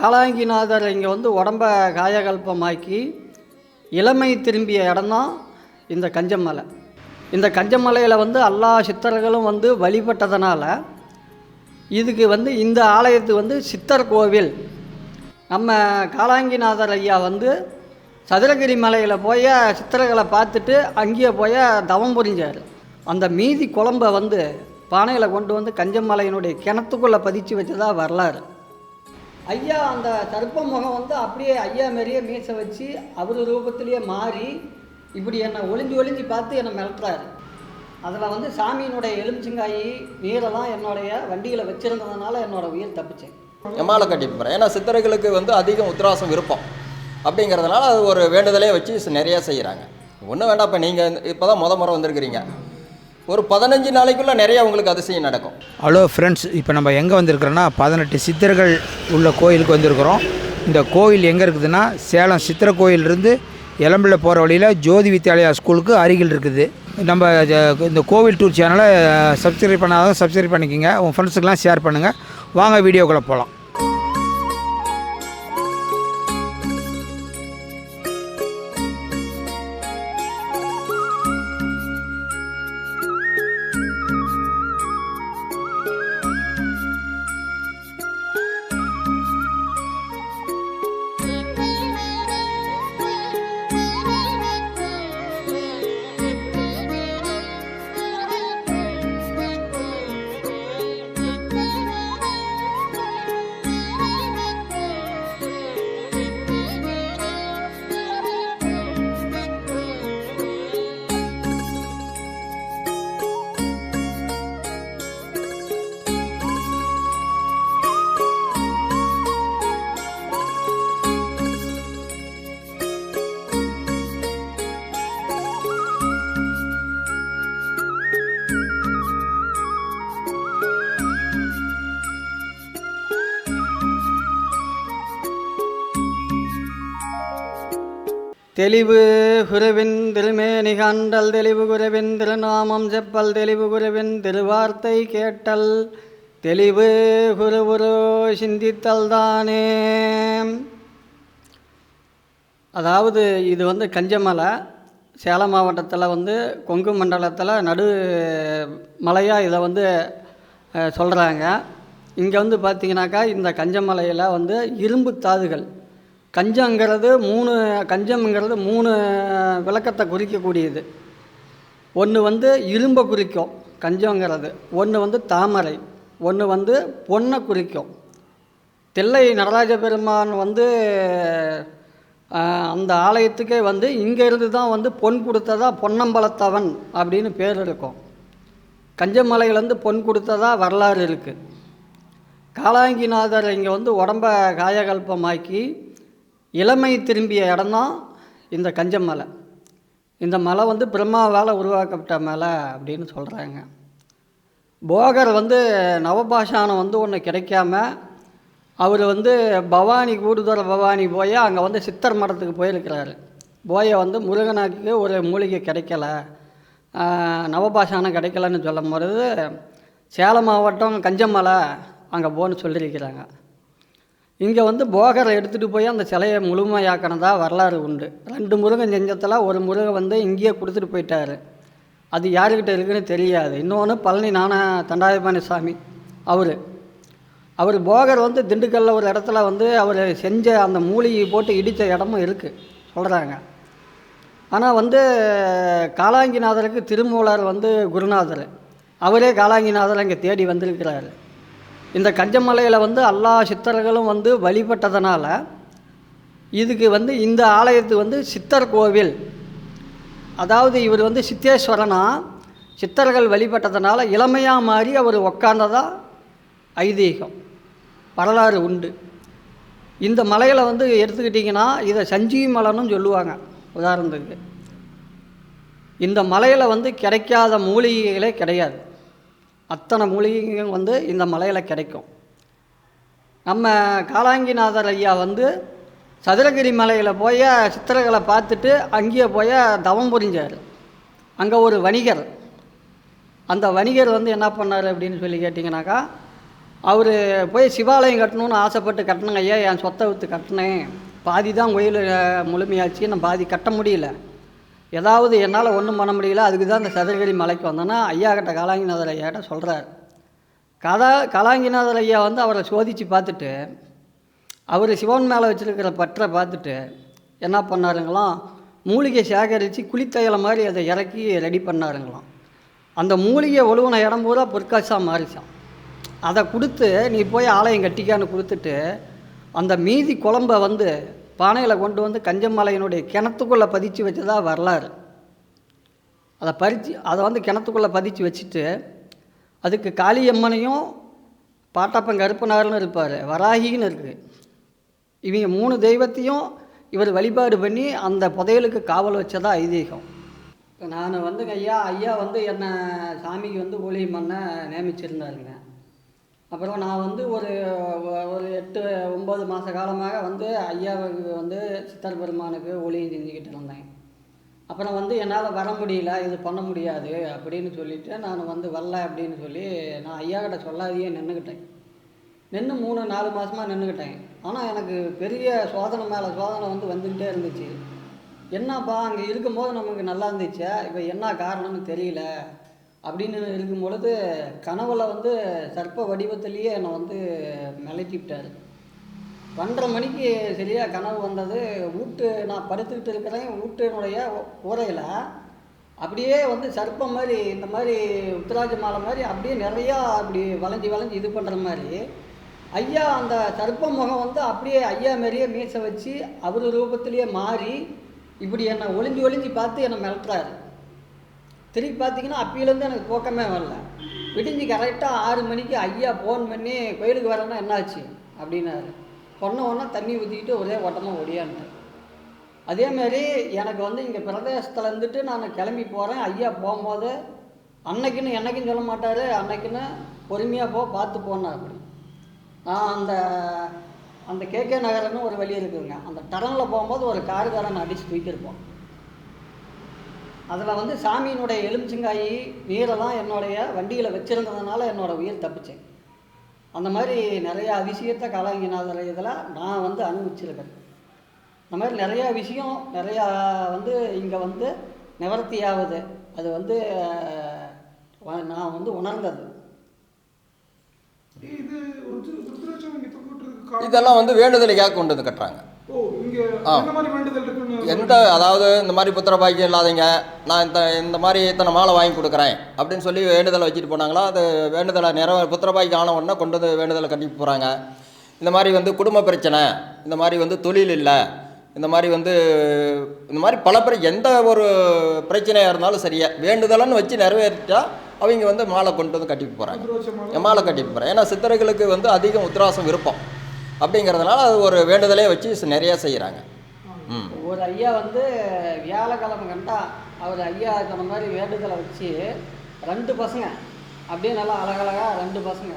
காளாங்கிநாதர் இங்கே வந்து உடம்ப காயகல்பமாக்கி இளமை திரும்பிய இடம்தான் இந்த கஞ்சமலை. இந்த கஞ்சமலையில் வந்து எல்லா சித்தர்களும் வந்து வழிபட்டதுனால இதுக்கு வந்து இந்த ஆலயத்து வந்து சித்தர் கோவில். நம்ம காளாங்கிநாதர் ஐயா வந்து சதுரகிரி மலையில் போய் சித்தர்களை பார்த்துட்டு அங்கேயே போய் தவம் புரிஞ்சார். அந்த மீதி குழம்பை வந்து பானையில் கொண்டு வந்து கஞ்சமலையினுடைய கிணத்துக்குள்ளே பதிச்சு வச்சதாக வரலாறு. ஐயா அந்த சர்ப்ப முகம் வந்து அப்படியே ஐயா மாரியே மீசை வச்சு அவர் ரூபத்திலேயே மாறி இப்படி என்னை ஒளிஞ்சு ஒளிஞ்சு பார்த்து என்னை மிரட்டுறாரு. அதில் வந்து சாமியினுடைய எலுமிச்சங்காயி நீரெல்லாம் என்னுடைய வண்டியில் வச்சுருந்ததுனால என்னோடய உயிர் தப்பிச்சேன். எம்மால கட்டி போகிறேன் ஏன்னா சித்தர்களுக்கு வந்து அதிகம் உத்ராசம் விருப்பம். அப்படிங்கிறதுனால அது ஒரு வேண்டுதலே வச்சு நிறையா நிறைய செய்கிறாங்க ஒன்றும் வேண்டாம் இப்போ நீங்கள் இப்போ தான் முத முறை வந்திருக்கிறீங்க. ஒரு பதினஞ்சு நாளைக்குள்ளே நிறைய உங்களுக்கு அதிசயம் நடக்கும். ஹலோ ஃப்ரெண்ட்ஸ் இப்போ நம்ம எங்கே வந்திருக்கிறோன்னா பதினெட்டு சித்தர்கள் உள்ள கோயிலுக்கு வந்திருக்கிறோம். இந்த கோயில் எங்கே இருக்குதுன்னா சேலம் சித்திர கோயிலிருந்து எலம்பில் போகிற வழியில் ஜோதி வித்யாலயா ஸ்கூலுக்கு அருகில் இருக்குது. நம்ம இந்த கோவில் டூர் சேனலை சப்ஸ்கிரைப் பண்ணாதான் சப்ஸ்கிரைப் பண்ணிக்கோங்க. உங்கள் ஃப்ரெண்ட்ஸுக்கெலாம் ஷேர் பண்ணுங்கள் வாங்க வீடியோக்குள்ளே போகலாம் தெளிவு குருவின் திருமேனி காண்டல் தெளிவு குருவின் திருநாமம் செப்பல் தெளிவு குருவின் திருவார்த்தை கேட்டல் தெளிவு குருவுரு சிந்தித்தல் தானே. அதாவது இது வந்து கஞ்சமலை சேலம் மாவட்டத்தில் வந்து கொங்கு மண்டலத்தில் நடு மலையாக இதை வந்து சொல்கிறாங்க இங்கே வந்து பார்த்தீங்கன்னாக்கா இந்த கஞ்சமலையில் வந்து இரும்பு தாதுகள் கஞ்சங்கிறது மூணு கஞ்சம்ங்கிறது மூணு விளக்கத்தை குறிக்கக்கூடியது. ஒன்று வந்து இரும்பை குறிக்கும் கஞ்சங்கிறது ஒன்று வந்து தாமரை. ஒன்று வந்து பொன்னை குறிக்கும். தில்லை நடராஜ பெருமான் வந்து அந்த ஆலயத்துக்கே வந்து இங்கேருந்து தான் வந்து பொன் கொடுத்ததா பொன்னம்பலத்தவன் அப்படின்னு பேர் இருக்கும். கஞ்சமலையிலேருந்து பொன் கொடுத்ததா வரலாறு இருக்குது காளாங்கிநாதர் இங்கே வந்து உடம்ப காயகல்பமாக்கி இளமை திரும்பிய இடம்தான் இந்த கஞ்சமலை இந்த மலை வந்து பிரம்மாவால் உருவாக்கப்பட்ட மலை அப்படின்னு சொல்கிறாங்க போகர் வந்து நவபாஷானம் வந்து ஒன்று கிடைக்காம அவர் வந்து பவானி கூடுதர பவானி போய் அங்கே வந்து சித்தர் மடத்துக்கு போயிருக்கிறாரு. போய வந்து முருகனாக்கு ஒரு மூலிகை கிடைக்கல. நவபாஷானம் கிடைக்கலன்னு சொல்லும் பொழுது சேலம் மாவட்டம் கஞ்சமலை அங்கே போன்னு சொல்லியிருக்கிறாங்க. இங்கே வந்து போகரை எடுத்துகிட்டு போய் அந்த சிலையை முழுமையாக்கினதா வரலாறு உண்டு. ரெண்டு முருகன் செஞ்சத்தில் ஒரு முருகன் வந்து இங்கேயே கொடுத்துட்டு போயிட்டாரு. அது யாருக்கிட்ட இருக்குன்னு தெரியாது. இன்னொன்று பழனி நானா தண்டாயபாணி சாமி அவர். அவர் போகர் வந்து திண்டுக்கல்ல ஒரு இடத்துல வந்து அவர் செஞ்ச அந்த மூலிகை போட்டு இடித்த இடமும் இருக்குது சொல்கிறாங்க ஆனால் வந்து காளாங்கிநாதருக்கு திருமூலர் வந்து குருநாதர். அவரே காளாங்கிநாதர் இங்கே தேடி வந்திருக்கிறாரு. இந்த கஞ்சமலையில் வந்து எல்லா சித்தர்களும் வந்து வழிபட்டதுனால இதுக்கு வந்து இந்த ஆலயத்துக்கு வந்து சித்தர் கோவில். அதாவது இவர் வந்து சித்தேஸ்வரனா சித்தர்கள் வழிபட்டதுனால இளமையாக மாறி அவர் உக்காந்ததா ஐதீகம் வரலாறு உண்டு. இந்த மலையில் வந்து எடுத்துக்கிட்டிங்கன்னா இதை சஞ்சீவி மலைன்னு சொல்லுவாங்க உதாரணத்துக்கு. இந்த மலையில் வந்து கிடைக்காத மூலிகைகளே கிடையாது. அத்தனை மூலிகையும் வந்து இந்த மலையில் கிடைக்கும். நம்ம காளாங்கிநாதர் ஐயா வந்து சதுரகிரி மலையில் போய் சித்திரங்களை பார்த்துட்டு அங்கேயே போய் தவம் புரிஞ்சார். அங்கே ஒரு வணிகர். அந்த வணிகர் வந்து என்ன பண்ணார் அப்படின்னு சொல்லி கேட்டிங்கனாக்கா அவர் போய் சிவாலயம் கட்டணும்னு ஆசைப்பட்டு கட்டணுங்க ஐயா என் சொத்தை விற்று கட்டினேன். பாதி தான் கோயில் முழுமையாச்சு. நான் பாதி கட்ட முடியல. ஏதாவது என்னால் ஒன்றும் பண்ண முடியல அதுக்கு தான் இந்த சதுரகிரி மலைக்கு வந்தேன்னா ஐயா கிட்ட காலாங்கிநாதர் ஐயாட்ட சொல்கிறார் கதா காலாங்கிநாதர் ஐயா வந்து அவரை சோதித்து பார்த்துட்டு அவர் சிவன் மேலே வச்சுருக்கிற பற்றை பார்த்துட்டு என்ன பண்ணாருங்களாம் மூலிகை சேகரித்து குளித்தையலை மாதிரி அதை இறக்கி ரெடி பண்ணாருங்களாம். அந்த மூலிகை ஒழுகுன இடம் பூரா பொற்காசாக மாறிச்சான் அதை கொடுத்து நீ போய் ஆலயம் கட்டிக்கான்னு கொடுத்துட்டு அந்த மீதி குழம்ப வந்து பானையில் கொண்டு வந்து கஞ்சமலையினுடைய கிணத்துக்குள்ளே பதிச்சு வச்சதாக வரலாறு. அதை பறித்து அதை வந்து கிணத்துக்குள்ளே பதிச்சு வச்சுட்டு அதுக்கு காளியம்மனையும் பாட்டாப்பன் கருப்பனார்னு இருப்பார் வராகின்னு இருக்குது இவங்க மூணு தெய்வத்தையும் இவர் வழிபாடு பண்ணி அந்த புதையலுக்கு காவல் வச்சதா ஐதீகம். நான் வந்துங்க ஐயா ஐயா வந்து என்னை சாமிக்கு வந்து ஊழியம் பண்ண நியமிச்சிருந்தாருங்க. அப்புறம் நான் வந்து ஒரு ஒரு எட்டு ஒம்பது மாத காலமாக வந்து ஐயாவுக்கு வந்து சித்தர் பெருமானுக்கு ஊழியம் செஞ்சுக்கிட்டு இருந்தேன். அப்புறம் வந்து என்னால் வர முடியல இது பண்ண முடியாது அப்படின்னு சொல்லிட்டு நான் வந்து வரல அப்படின்னு சொல்லி நான் ஐயா கிட்ட சொல்லாதையே நின்றுக்கிட்டேன் நின்று மூணு நாலு மாதமாக நின்றுக்கிட்டேன் ஆனால் எனக்கு பெரிய சோதனை மேலே சோதனை வந்து வந்துக்கிட்டே இருந்துச்சு. என்னப்பா அங்கே இருக்கும்போது நமக்கு நல்லா இருந்துச்சு? இப்போ என்ன காரணம்னு தெரியல. அப்படின்னு இருக்கும் பொழுது கனவுல வந்து சர்ப்ப வடிவத்திலேயே என்னை வந்து மிளக்கி விட்டார். பன்னெண்டரை மணிக்கு சரியாக கனவு வந்தது. வீட்டு நான் படுத்துக்கிட்டு இருக்கிறேன். வீட்டினுடைய கூரையில் அப்படியே வந்து சர்ப்பம் மாதிரி இந்த மாதிரி உத்தராஜ மாலை மாதிரி அப்படியே நிறையா அப்படி வளைஞ்சி வளைஞ்சி இது பண்ணுற மாதிரி. ஐயா அந்த சர்ப்ப முகம் வந்து அப்படியே ஐயா மாரியே மீசை வச்சு அவர் ரூபத்திலேயே மாறி இப்படி என்னை ஒளிஞ்சு ஒளிஞ்சு பார்த்து என்னை மிரட்டுறாரு. திருப்பி பார்த்தீங்கன்னா அப்பையிலேருந்து எனக்கு தூக்கமே வரல. விடிஞ்சு கரெக்டாக ஆறு மணிக்கு ஐயா ஃபோன் பண்ணி கோயிலுக்கு வரேன்னா என்னாச்சு? அப்படின்னாரு. சொன்ன உடனே தண்ணி ஊற்றிக்கிட்டு ஒரே ஓட்டமாக ஒடியான்ட்டேன் அதேமாரி எனக்கு வந்து இங்கே பிரதேசத்தில் இருந்துட்டு நான் கிளம்பி போகிறேன் ஐயா போகும்போது அன்னைக்குன்னு என்னைக்குன்னு சொல்ல மாட்டார். அன்னைக்குன்னு பொறுமையாக போ பார்த்து போனார் அப்படி. நான் அந்த அந்த கேகே நகரம்னு ஒரு வழி இருக்குதுங்க. அந்த டரனில் போகும்போது ஒரு காருக்காரன் அடித்து தூக்கியிருப்போம் அதில் வந்து சாமியினுடைய எலுமிச்சங்காய் நீரெல்லாம் என்னுடைய வண்டியில் வச்சுருந்ததுனால என்னோட உயிர் தப்பிச்சேன். அந்த மாதிரி நிறையா விஷயத்தை கலாங்கிநாதர் இதில் நான் வந்து அனுபவிச்சிருக்கேன். இந்த மாதிரி நிறையா விஷயம் நிறையா வந்து இங்கே வந்து நிவர்த்தி ஆகுது அது வந்து நான் வந்து உணர்ந்தது. இதெல்லாம் வந்து வேண்டுதலுக்காக கொண்டு வந்து கட்டுறாங்க? ஓ இங்க ஆ. எந்த அதாவது இந்த மாதிரி புத்திர பாக்கியம் இல்லாதீங்க நான் இந்த இந்த மாதிரி இத்தனை மாலை வாங்கி கொடுக்குறேன் அப்படின்னு சொல்லி வேண்டுதலை வச்சுட்டு போனாங்களா? அது வேண்டுதலை நிறைவே புத்திர பாக்கியம் ஆன உடனே கொண்டு வந்து வேண்டுதலை கட்டிட்டு போகிறாங்க இந்த மாதிரி வந்து குடும்ப பிரச்சனை இந்த மாதிரி வந்து தொழில் இல்லை இந்த மாதிரி வந்து இந்த மாதிரி பல பிர எந்த ஒரு பிரச்சனையாக இருந்தாலும் சரியா வேண்டுதலன்னு வச்சு நிறைவேறிட்டா அவங்க வந்து மாலை கொண்டு வந்து கட்டிட்டு போகிறாங்க மாலை கட்டிட்டு போகிறேன் ஏன்னா சித்தர்களுக்கு வந்து அதிகம் உத்திராசம் விருப்பம். அப்படிங்கிறதுனால அது ஒரு வேண்டுதலே வச்சு நிறையா செய்கிறாங்க ஒரு ஐயா வந்து வியாழக்கிழமை கண்டா அவர் ஐயா சொன்ன மாதிரி வேண்டுதலை வச்சு ரெண்டு பசங்க அப்படியே நல்லா அழகழகா ரெண்டு பசங்க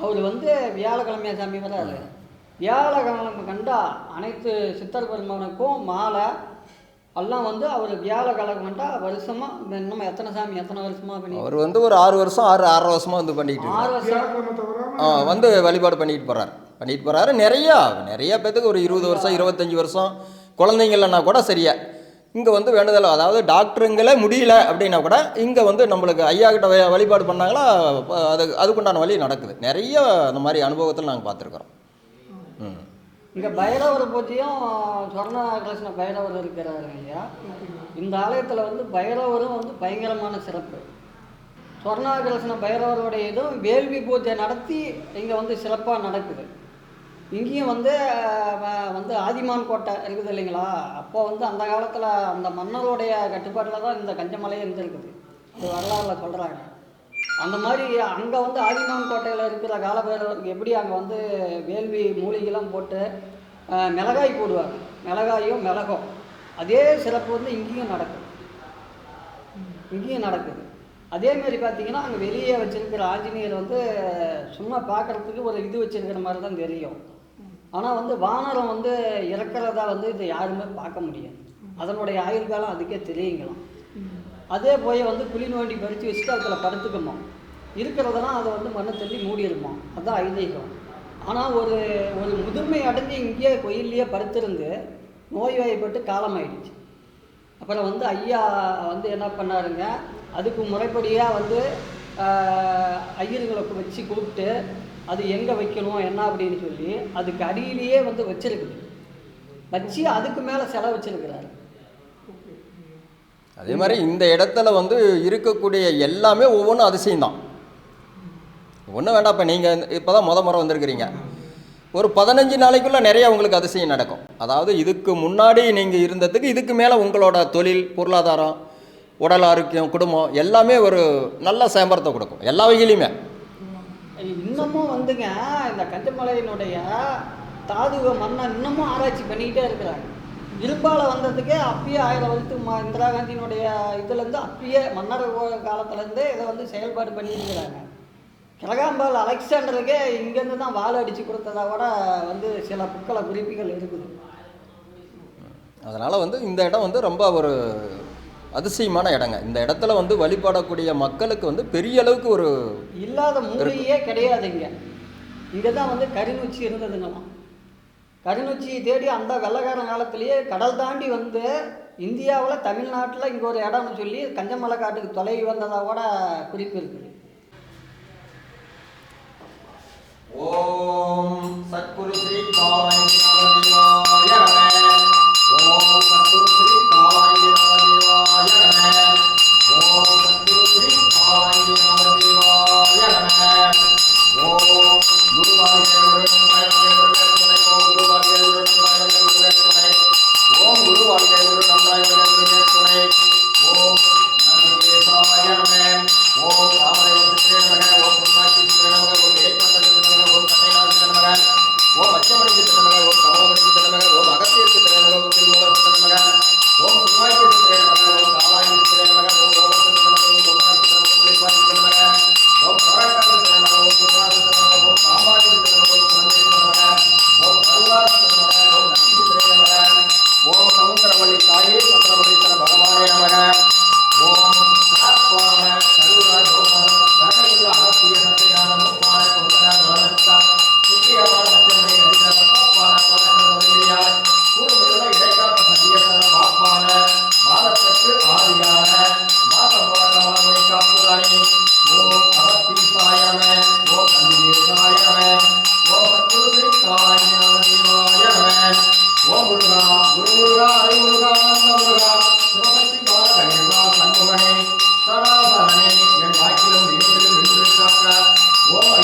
அவர் வந்து வியாழக்கிழமையா சாமி வராரு வியாழக்கிழமை கண்டா அனைத்து சித்தர் பெருமானுக்கும் மாலை எல்லாம் வந்து அவர் வியாழக்கிழமை கண்டா வருஷமாக இன்னும் எத்தனை சாமி எத்தனை வருஷமா பண்ணி அவர் வந்து ஒரு ஆறு வருஷம் ஆறு ஆறரை வருஷமா வந்து பண்ணிக்கிட்டு. ஆறு வருஷம். வந்து வழிபாடு பண்ணிட்டு போறாரு. பண்ணிட்டு போகிறாரு நிறையா நிறையா பேத்துக்கு ஒரு இருபது வருஷம் இருபத்தஞ்சி வருஷம் குழந்தைங்களன்னா கூட சரியா. இங்கே வந்து வேண்டுதல் அதாவது டாக்டருங்களே முடியல அப்படின்னா கூட இங்கே வந்து நம்மளுக்கு ஐயா கிட்ட வழிபாடு பண்ணாங்களா அது அதுக்குண்டான வழி நடக்குது. நிறைய அந்த மாதிரி அனுபவத்தில் நாங்கள் பார்த்துருக்குறோம். ம். இங்கே பைரவர் பூஜையும் சொர்ணகிருஷ்ண பைரவர் இருக்கிறாரு ஐயா. இந்த ஆலயத்தில் வந்து பைரவரும் வந்து பயங்கரமான சிறப்பு. சொர்ணகிருஷ்ண பைரவருடைய இதுவும் வேள்வி பூஜை நடத்தி இங்கே வந்து சிறப்பாக நடக்குது. இங்கேயும் வந்து வந்து ஆதிமான் கோட்டை இருக்குது இல்லைங்களா? அப்போ வந்து அந்த காலத்தில் அந்த மன்னருடைய கட்டுப்பாட்டில் தான் இந்த கஞ்சமலையே இருந்திருக்குது. அது வரலாறுல சொல்கிறாங்க அந்த மாதிரி அங்கே வந்து ஆதிமான் கோட்டையில் இருக்கிற காலபைரவருக்கு எப்படி அங்கே வந்து வேள்வி மூலிகைலாம் போட்டு மிளகாய் போடுவாங்க மிளகாயும் மிளகும். அதே சிறப்பு வந்து இங்கேயும் நடக்குது இங்கேயும் நடக்குது. அதே மாதிரி பார்த்தீங்கன்னா அங்கே வெளியே வச்சுருக்கிற ஆஞ்சநேயர் வந்து சும்மா பார்க்கறதுக்கு ஒரு இது வச்சுருக்கிற மாதிரி தான் தெரியும். ஆனால் வந்து வானரம் வந்து இறக்கிறதா வந்து இதை யாருமே பார்க்க முடியாது. அதனுடைய ஆயுள் காலம் அதுக்கே தெரியுங்களாம் அதே போய் வந்து குழி நோண்டி பறித்து வச்சுட்டு அதில் படுத்துக்குமா இருக்கிறதெல்லாம் அதை வந்து மண்ணை தள்ளி மூடிடுமா அதுதான் ஐதீகம். ஆனால் ஒரு ஒரு முதுமை அடைஞ்சு இங்கேயே கோயில்லையே படுத்திருந்து காலம் ஆகிடுச்சி அப்புறம் வந்து ஐயா வந்து என்ன பண்ணாருங்க அதுக்கு முறைப்படியாக வந்து ஆஹ், ஐயருங்களை வச்சு கூப்பிட்டு அது எங்கே வைக்கணும் என்ன அப்படின்னு சொல்லி அதுக்கு அடியிலேயே வந்து வச்சிருக்குது. வச்சு அதுக்கு மேலே செலவு வச்சிருக்கிறாரு. அதே மாதிரி இந்த இடத்துல வந்து இருக்கக்கூடிய எல்லாமே ஒவ்வொன்றும் அதிசயம் தான் ஒன்றும் வேண்டாம் இப்போ நீங்கள் இப்போ தான் முத முறை வந்திருக்கிறீங்க. ஒரு பதினஞ்சு நாளைக்குள்ளே நிறைய உங்களுக்கு அதிசயம் நடக்கும். அதாவது இதுக்கு முன்னாடி நீங்கள் இருந்ததுக்கு இதுக்கு மேலே உங்களோட தொழில் பொருளாதாரம் உடல் ஆரோக்கியம் குடும்பம் எல்லாமே ஒரு நல்ல சேம்பரத்தை கொடுக்கும். எல்லா வகையிலையுமே இன்னமும் வந்துங்க இந்த கஞ்சமலையினுடைய தாதுவ மண்ணை இன்னமும் ஆராய்ச்சி பண்ணிக்கிட்டே இருக்கிறாங்க. இரும்பால் வந்ததுக்கே அப்பயே ஆயிரம் வருஷத்துக்கு இந்திரா காந்தியினுடைய இதுலேருந்து அப்பயே மன்னர் காலத்துலேருந்தே இதை வந்து செயல்பாடு பண்ணியிருக்கிறாங்க. கிழகாம்பால் அலெக்சாண்டருக்கே இங்கேருந்து தான் வாள் அடித்து கொடுத்ததா கூட வந்து சில புக்களை குறிப்புகள் இருக்குது. அதனால் வந்து இந்த இடம் வந்து ரொம்ப ஒரு அதிசயமான இடங்க. இந்த இடத்துல வந்து வழிபடக்கூடிய மக்களுக்கு வந்து பெரிய அளவுக்கு ஒரு இல்லாத மூலையே கிடையாது இங்கே இங்கே தான் வந்து கரிநொச்சி இருந்ததுங்களாம் கரிநொச்சியை தேடி அந்த வெள்ளக்காரன் காலத்திலேயே கடல் தாண்டி வந்து இந்தியாவில் தமிழ்நாட்டில் இங்கே ஒரு இடம்னு சொல்லி கஞ்சமலை காட்டுக்கு தொலைவி வந்ததாக கூட குறிப்பு இருக்குது. ஓம் சத்குரு ஸ்ரீ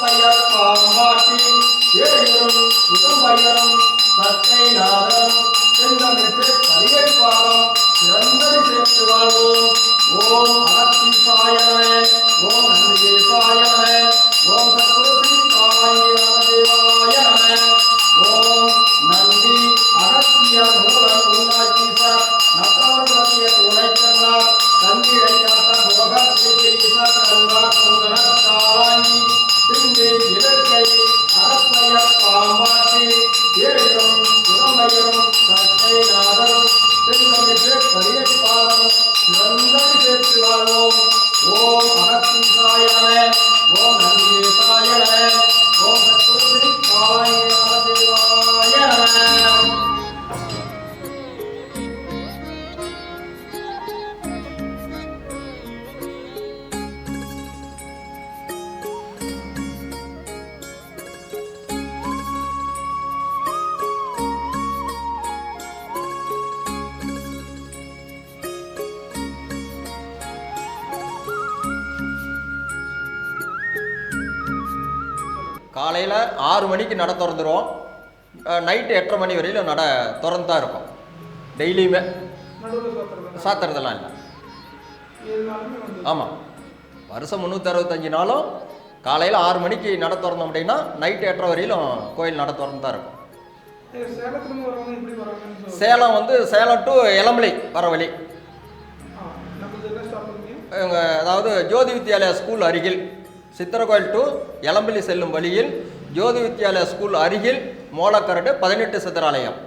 ஓம் ஐஸ்வரி காக்க சுவாரா ஓம் நந்தி அகத்தியர் மூலர் உன்னாக்கீசர் நட்டவர்களுடைய கூட ஓம் அகத்தீசாயனே ஓம் நந்திகேசாயனே ஓம் சத்குரு காலாங்கிநாதேவாய நம ஓம் நந்தி அகத்திய மூலம் உண்டாக்கீசர் நத்தவர்களுடைய துணைக்கண்ணார் தந்திரை காத்த போக ஸ்ரீகீசர் கருணா சுந்தர காலையில் ஆறு மணிக்கு நட திறந்துருவோம். நைட்டு எட்டரை மணி வரையிலும் நட திறந்து தான் இருக்கும். டெய்லியுமே. சாத்துறதெல்லாம் இல்லை. ஆமாம் வருஷம் முந்நூற்றி அறுபத்தஞ்சு நாளும் காலையில் ஆறு மணிக்கு நட திறந்தோம் அப்படின்னா நைட்டு எட்டரை வரையிலும் கோயில் நட திறந்து தான் இருக்கும். சேலம் வந்து சேலம் டு எலமலை வர வழி. அதாவது ஜோதி வித்யாலயா ஸ்கூல் அருகில் சித்திரகோயில் டு இளம்பலி செல்லும் வழியில் ஜோதி வித்யாலயா ஸ்கூல் அருகில் மோலக்கரடு பதினெட்டு சிதறாலயம்.